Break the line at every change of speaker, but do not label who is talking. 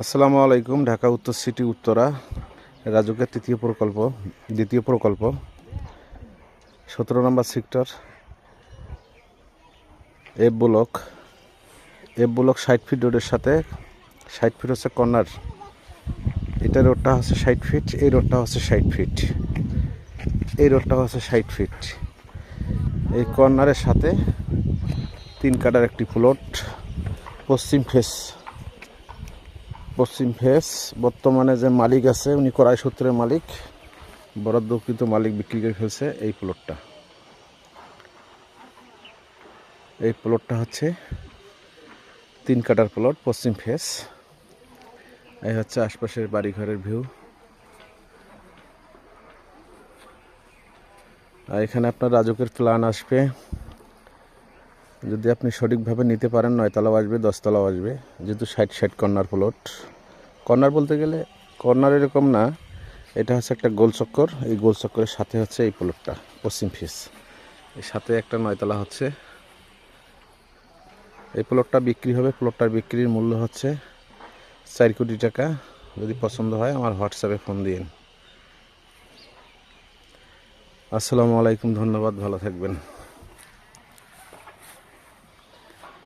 আসসালামু আলাইকুম, ঢাকা উত্তর সিটি, উত্তরা। রাজুকের তৃতীয় প্রকল্প, দ্বিতীয় প্রকল্প, সতেরো নম্বর sector, F block. F block ষাট ফিট রোডের সাথে, ষাট ফিট হচ্ছে কর্নার। এটা রোডটা হচ্ছে ষাট ফিট, এই রোডটা হচ্ছে ষাট ফিট। এই রোডটা হচ্ছে ষাট ফিট। এই কর্নারের সাথে তিন কাটার একটি প্লট, পশ্চিম ফেস পশ্চিম ফেস, বর্তমানে যে মালিক আছে, উনি কড়াই সূত্রের মালিক। বরাদ্দকৃত মালিক বিক্রি করে ফেলছে এই প্লটটা। এই প্লটটা হচ্ছে তিন কাটার প্লট, পশ্চিম ফেস। এই হচ্ছে আশপাশের বাড়িঘরের ভিউ। আর এখানে আপনার রাজকের প্ল্যান আসবে। যদি আপনি সঠিকভাবে নিতে পারেন, নয়তলাও আসবে, দশতলাও আসবে। যেহেতু ষাট ষাট কর্নার প্লট কর্নার বলতে গেলে, কর্নার এরকম না, এটা হচ্ছে একটা গোল চক্কর। এই গোল চক্করের সাথে হচ্ছে এই প্লটটা পশ্চিম ফিস এর সাথে একটা নয়তলা হচ্ছে। এই প্লটটা বিক্রি হবে। প্লটটার বিক্রির মূল্য হচ্ছে চার কোটি টাকা। যদি পছন্দ হয়, আমার হোয়াটসঅ্যাপে ফোন দিন আসসালামু আলাইকুম, ধন্যবাদ, ভালো থাকবেন।